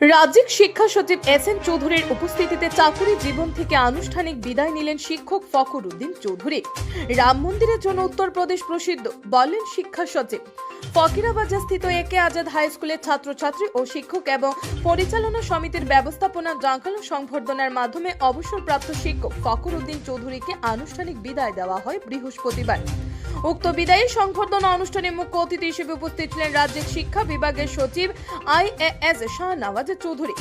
রাজ্যিক শিক্ষা সচিব S N চৌধুরীর উপস্থিতিতে চাকুরি জীবন থেকে আনুষ্ঠানিক বিদায় নিলেন শিক্ষক ফখর উদ্দিন চৌধুরী। রাম মন্দিরের জন্য উত্তরপ্রদেশ প্রসিদ্ধ বললেন শিক্ষা সচিব। ফকিরাবাজার স্থিত একে আজাদ হাই স্কুলের ছাত্রছাত্রী ও শিক্ষক এবং পরিচালনা সমিতির ব্যবস্থাপনা জাঁকালো সংবর্ধনার মাধ্যমে অবসরপ্রাপ্ত শিক্ষক ফখর উদ্দিন চৌধুরীকে আনুষ্ঠানিক বিদায় দেওয়া হয় বৃহস্পতিবার। উক্ত বিদায়ী সংবর্ধনা অনুষ্ঠানে মুখ্য অতিথি হিসেবে উপস্থিত ছিলেন রাজ্যের শিক্ষা বিভাগের সচিব আইএএস শাহনওয়াজ চৌধুরী।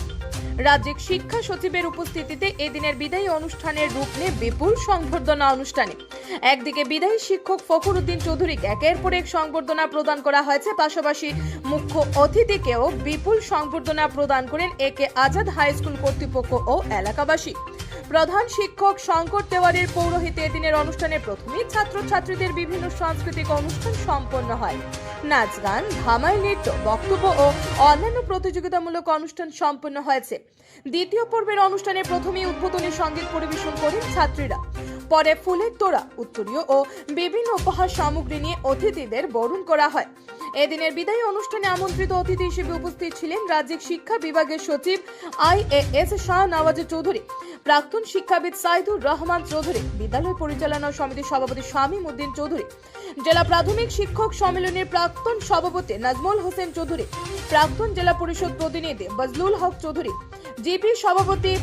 রাজ্যিক শিক্ষা সচিবের উপস্থিতিতে এদিনের বিদায়ী অনুষ্ঠানের রূপ নেয় বিপুল সংবর্ধনা অনুষ্ঠানে। একদিকে বিদায়ী শিক্ষক ফখরুদ্দিন চৌধুরীকে একের পর এক সংবর্ধনা প্রদান করা হয়েছে, পাশাপাশি মুখ্য অতিথিকেও বিপুল সংবর্ধনা প্রদান করেন একে আজাদ হাই স্কুল কর্তৃপক্ষ ও এলাকাবাসী। প্রধান শিক্ষক শঙ্কর তেওয়ারির পৌরোহিতে এদিনের অনুষ্ঠানে প্রথমেই ছাত্রছাত্রীদের বিভিন্ন সাংস্কৃতিক অনুষ্ঠান সম্পন্ন হয়। নাচ, গান, ধামাই, নৃত্য, বক্তব্য ও অন্যান্য প্রতিযোগিতামূলক অনুষ্ঠান সম্পন্ন হয়েছে। দ্বিতীয় পর্বের অনুষ্ঠানে প্রথমেই উদ্বোধনী সংগীত পরিবেশন করেন ছাত্রীরা। পরে ফুলের তোড়া, উত্তরীয় ও বিভিন্ন উপহার সামগ্রী নিয়ে অতিথিদের বরণ করা হয়। এদিনের বিদায়ী অনুষ্ঠানে আমন্ত্রিত অতিথি হিসেবে উপস্থিত ছিলেন রাজ্যিক শিক্ষা বিভাগের সচিব I A S Shah Nawaz Chowdhury প্রাক্তন শিক্ষাবিদ সাইদুর রহমান চৌধুরী, বিদ্যালয় পরিচালনা সমিতির সভাপতি শামীম উদ্দিন চৌধুরী, জেলা প্রাথমিক শিক্ষক সম্মেলনের প্রাক্তন সভাপতি নাজমুল হোসেন চৌধুরী, প্রাক্তন জেলা পরিষদ প্রতিনিধি বজলুল হক চৌধুরী, জিপি সভাপতি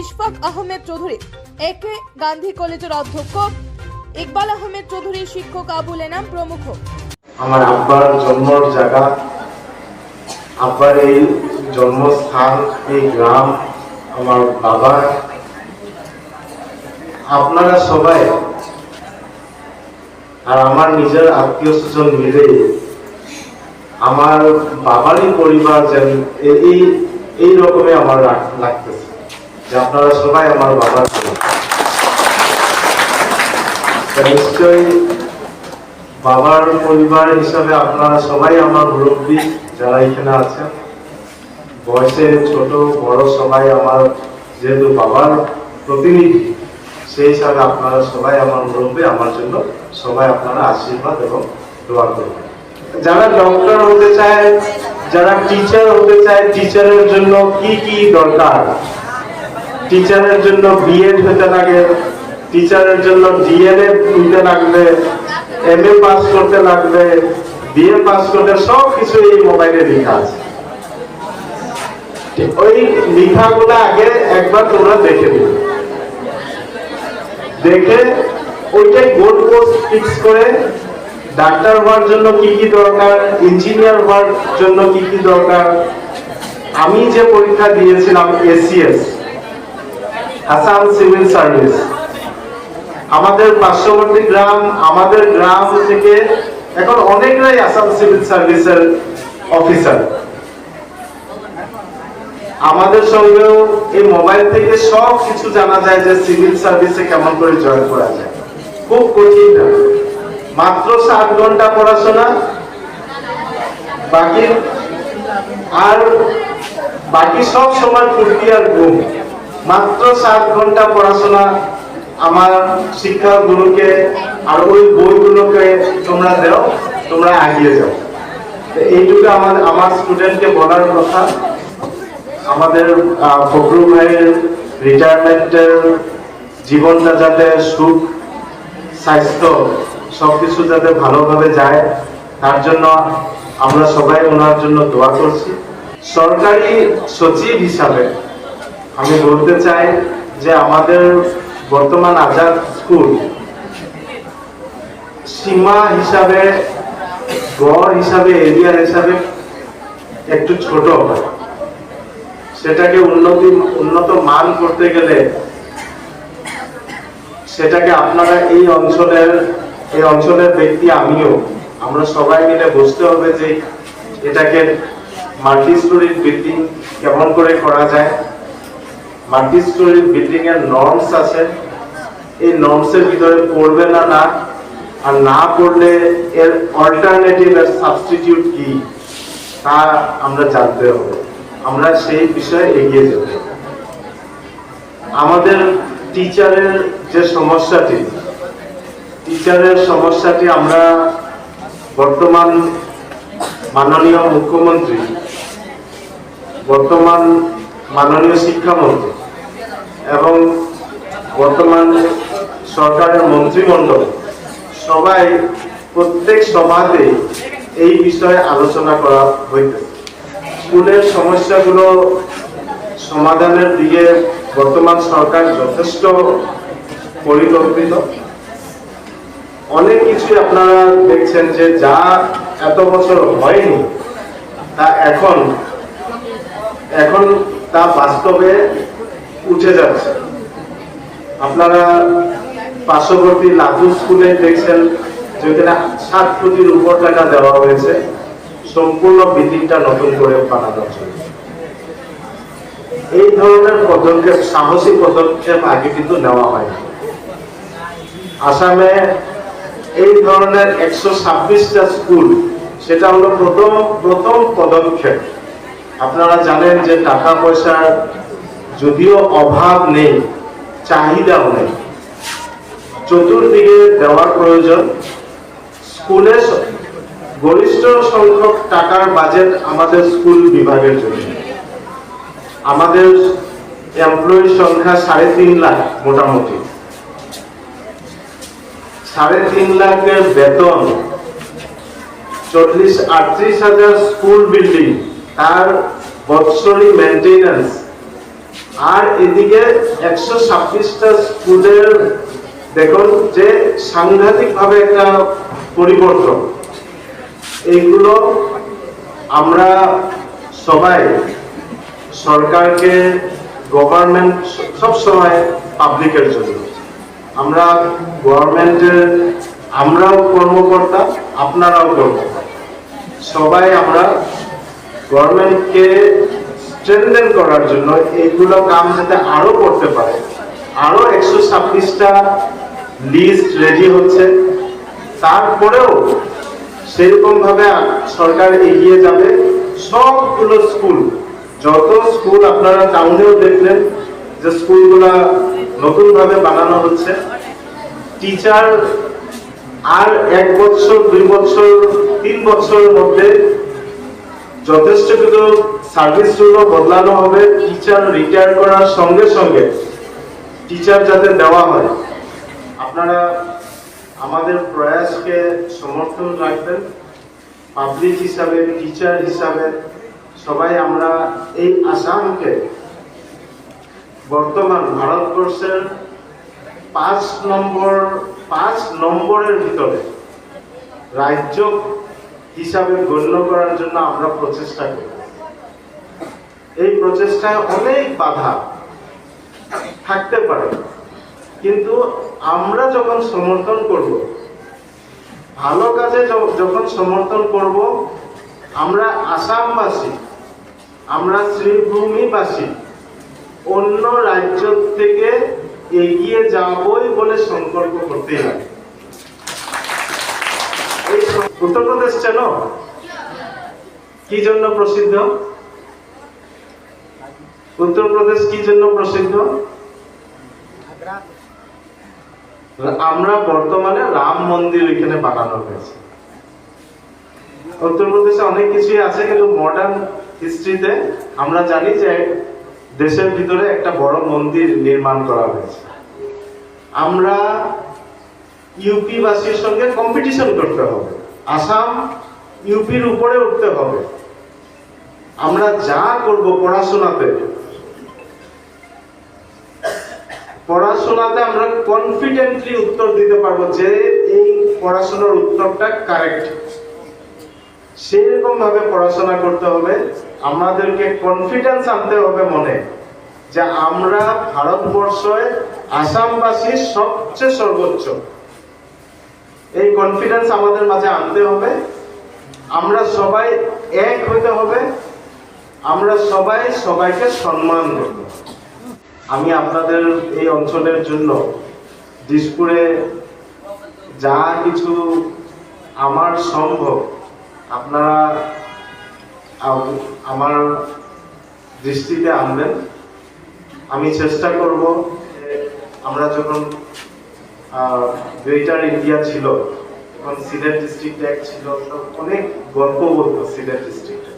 ইশফাক আহমেদ চৌধুরী একে গান্ধী কলেজের অধ্যক্ষ ইকবাল আহমেদ চৌধুরী, শিক্ষক আবুল এনাম প্রমুখ। আমার আব্বার জন্মর জায়গা, আব্বার এই জন্মস্থান, এই গ্রাম আমার বাবার আপনারা সবাই আর আমার নিজের আত্মীয় স্বজন মিলে আমার বাবারই পরিবার যেন এই এই রকমই আমার লাগ- লাগতেছে যে আপনারা সবাই আমার বাবার নিশ্চয়ই বাবার পরিবার হিসাবে আপনারা সবাই আমার মুরব্বী যারা এখানে আছেন। বয়সে ছোট বড় সবাই আমার যেহেতু বাবার প্রতিনিধি সেই হিসাবে আপনারা সবাই আমার মুরব্বী, আমার জন্য সবাই আপনারা আশীর্বাদ এবং দোয়া করবেন। যারা ডক্টর হতে চায়, যারা টিচার হতে চায় টিচারের জন্য কি কি দরকার? টিচারের জন্য বিএড হতে লাগে টিচারের জন্য ডিএলএড হইতে লাগবে এম এ পাস করতে লাগবে বিএ পাস করতে সব কিছু এই মোবাইলে লেখা আছে। ওই লেখাগুলো আগে একবার তোমরা দেখে নিবে দেখে ওইটাই গোল পোস্ট ফিক্স করে ডাক্তার হওয়ার জন্য কি কি দরকার ইঞ্জিনিয়ার হওয়ার জন্য কি কি দরকার। আমি যে পরীক্ষা দিয়েছিলাম এসিএস আসাম সিভিল সার্ভিস আমাদের পার্শ্ববর্তী গ্রাম, আমাদের গ্রাম থেকে এখন অনেকরাই আসাম সিভিল সার্ভিসের অফিসার আমাদের সঙ্গেও এই মোবাইল থেকে সব কিছু জানা যায় যে সিভিল সার্ভিসে কেমন করে জয়েন করা যায়। খুব কঠিন মাত্র সাত ঘণ্টা পড়াশোনা। বাকি আর বাকি সব সময় ফুর্তি আর ঘুম। মাত্র সাত ঘণ্টা পড়াশোনা আমার শিক্ষা গুরুকে আর ওই বইগুলোকে তোমরা দাও, তোমরা এগিয়ে যাও। এইটুকু আমার আমার স্টুডেন্টকে বলার কথা। আমাদের আহ, ফখরুল ভাইয়ের রিটায়ারমেন্টের জীবনটা যাতে সুখ স্বাস্থ্য সবকিছু যাতে ভালোভাবে যায় তার জন্য আমরা সবাই ওনার জন্য দোয়া করছি। সরকারি সচিব হিসাবে আমি বলতে চাই যে আমাদের বর্তমান আজাদ স্কুল সীমা হিসাবে গড় হিসাবে এরিয়া হিসাবে একটু ছোট হয়। সেটাকে উন্নতি, উন্নত মান করতে গেলে সেটাকে আপনারা এই অঞ্চলের এই অঞ্চলের ব্যক্তি আমিও, আমরা সবাই মিলে বুঝতে হবে যে এটাকে মাল্টি স্টোরি বিল্ডিং কেমন করে করা যায়। মাল্টি স্টোরি বিল্ডিং এর নর্মস আছে। এই নর্মস এর ভিতরে পড়বে না না, আর না পড়লে এর অল্টারনেটিভ এর সাবস্টিটিউট কি, তা আমরা জানতে হবে। আমরা সেই বিষয়ে এগিয়ে যেতে হবে। আমাদের টিচারের যে সমস্যাটি, টিচারের সমস্যাটি আমরা বর্তমান মাননীয় মুখ্যমন্ত্রী, বর্তমান মাননীয় শিক্ষামন্ত্রী এবং বর্তমান সরকারের মন্ত্রিমণ্ডল, সবাই প্রত্যেক সভাতে এই বিষয়ে আলোচনা করা হইতে স্কুলের সমস্যাগুলো সমাধানের দিকে বর্তমান সরকার যথেষ্ট পরিকল্পিত। অনেক কিছু আপনারা দেখছেন যে যা এত বছর হয়নি, তা এখন এখন তা বাস্তবে উঠে যাচ্ছে। আপনারা পার্শ্ববর্তী লাতু স্কুলে দেখছেন যেখানে সাত কোটির উপর টাকা দেওয়া হয়েছে। সম্পূর্ণ বিল্ডিংটা নতুন করে জন্য এই ধরনের পদক্ষেপ, সাহসী পদক্ষেপ আগে কিন্তু নেওয়া হয় আসামে এই ধরনের একশো ছাব্বিশটা স্কুল, সেটা হলো প্রথম প্রথম পদক্ষেপ। আপনারা জানেন যে টাকা পয়সার যদিও অভাব নেই, চাহিদাও নেই। চতুর্দিকে দেওয়ার প্রয়োজন, স্কুলে গরিষ্ঠ সংখ্যক টাকার বাজেট আমাদের স্কুল বিভাগের জন্য। আমাদের এমপ্লয়ি সংখ্যা সাড়ে তিন লাখ মোটামুটি। সাড়ে তিন লাখের বেতন চল্লিশ আটত্রিশ হাজার স্কুল বিল্ডিং তার বৎসরি মেনটেন্যান্স আর এদিকে একশো ছাব্বিশটা স্কুলের দেখুন যে সাংঘাতিকভাবে একটা পরিবর্তন। এইগুলো আমরা সবাই সরকারকে গভর্নমেন্ট সব সময় পাবলিকের জন্য। আমরা গভর্নমেন্টের আমরাও কর্মকর্তা, আপনারাও কর্মকর্তা। সবাই আমরা গভর্নমেন্টকে স্ট্রেনদেন করার জন্য এইগুলো কাম যাতে আরও করতে পারে। আরও একশো ছাব্বিশটা লিস্ট রেডি হচ্ছে। তারপরেও সেরকম ভাবে সরকার এগিয়ে যাবে। সবগুলো স্কুল, যত স্কুল আপনারা টাউনেও দেখলেন যে স্কুলগুলা নতুন ভাবে বানানো হচ্ছে টিচার আর এক বছর, দুই বছর, তিন বছরের মধ্যে যথেষ্ট কিছু সার্ভিসগুলো বদলানো হবে টিচার রিটায়ার করার সঙ্গে সঙ্গে টিচার যাতে দেওয়া হয়। আপনারা আমাদের প্রয়াসকে সমর্থন রাখবেন পাবলিক হিসাবে টিচার হিসাবে, সবাই আমরা এই আসামকে বর্তমান ভারতবর্ষের পাঁচ নম্বর, পাঁচ নম্বরের ভিতরে রাজ্য হিসাবে গণ্য করার জন্য আমরা প্রচেষ্টা করি। এই প্রচেষ্টায় অনেক বাধা থাকতে পারে। কিন্তু আমরা যখন সমর্থন করব, ভালো কাজে যখন সমর্থন করব, আমরা আসামবাসী, আমরা শ্রীভূমিবাসী, অন্য রাজ্য থেকে এগিয়ে যাবই বলে সংকল্প করতে হবে উত্তরপ্রদেশ চেন কি জন্য প্রসিদ্ধ? উত্তরপ্রদেশ কি জন্য প্রসিদ্ধ? আমরা বর্তমানে রাম মন্দির এখানে বানানো হয়েছে। উত্তরপ্রদেশে অনেক কিছুই আছে, কিন্তু মডার্ন হিস্ট্রিতে আমরা জানি যে দেশের ভিতরে একটা বড় মন্দির নির্মাণ করা হয়েছে। আমরা ইউপি বাসীর সঙ্গে কম্পিটিশন করতে হবে। আসাম ইউপির উপরে উঠতে হবে। আমরা যা করব পড়াশোনাতে পড়াশোনাতে আমরা কনফিডেন্টলি উত্তর দিতে পারব যে এই পড়াশোনার উত্তরটা কারেক্ট সেরকম ভাবে পড়াশোনা করতে হবে। আমাদেরকে কনফিডেন্স আনতে হবে মনে যে আমরা ভারতবর্ষে আসামবাসী সবচেয়ে সর্বোচ্চ। এই কনফিডেন্স আমাদের মাঝে আনতে হবে। আমরা সবাই এক হইতে হবে। আমরা সবাই সবাইকে সম্মান করতে হবে আমি আপনাদের এই অঞ্চলের জন্য দিসপুরে যা কিছু আমার সম্ভব, আপনারা আমার দৃষ্টিতে আনবেন। আমি চেষ্টা করব আমরা যখন গ্রেটার ইন্ডিয়া ছিল, তখন সিলেট ডিস্ট্রিক্ট এক ছিল অনেক গল্প বলতো সিলেট ডিস্ট্রিক্টে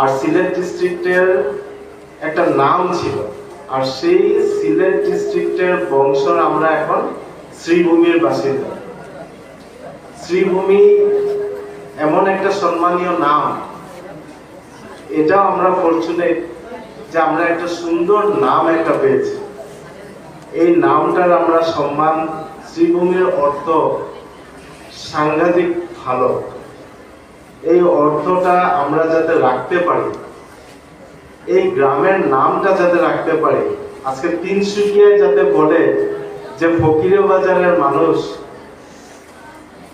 আর সিলেট ডিস্ট্রিক্টের একটা নাম ছিল আর সেই সিলেট ডিস্ট্রিক্টের বংশর আমরা এখন শ্রীভূমির বাসিন্দা। শ্রীভূমি এমন একটা সম্মানীয় নাম। এটাও আমরা ফরচুনেট যে আমরা একটা সুন্দর নাম একটা পেয়েছি। এই নামটার আমরা সম্মান, শ্রীভূমির অর্থ সাংঘাতিক ভালো। এই অর্থটা আমরা যাতে রাখতে পারি এই গ্রামের নামটা যাতে রাখতে পারি, আজকে তিনসুকিয়ায় যাতে বলে যে ফকিরে বাজারের মানুষ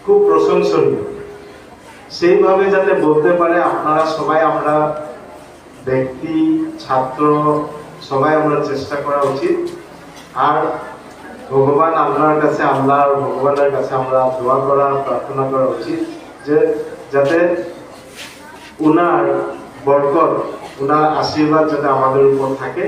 খুব প্রশংসনীয়। সেইভাবে যাতে বলতে পারে, আপনারা সবাই আমরা ব্যক্তি, ছাত্র, সবাই আমরা চেষ্টা করা উচিত। আর ভগবান আল্লাহর কাছে আল্লাহর ভগবানের কাছে আমরা দোয়া করা, প্রার্থনা করা উচিত যে যাতে উনার বরকত উনার আশীর্বাদ যাতে আমাদের উপর থাকে।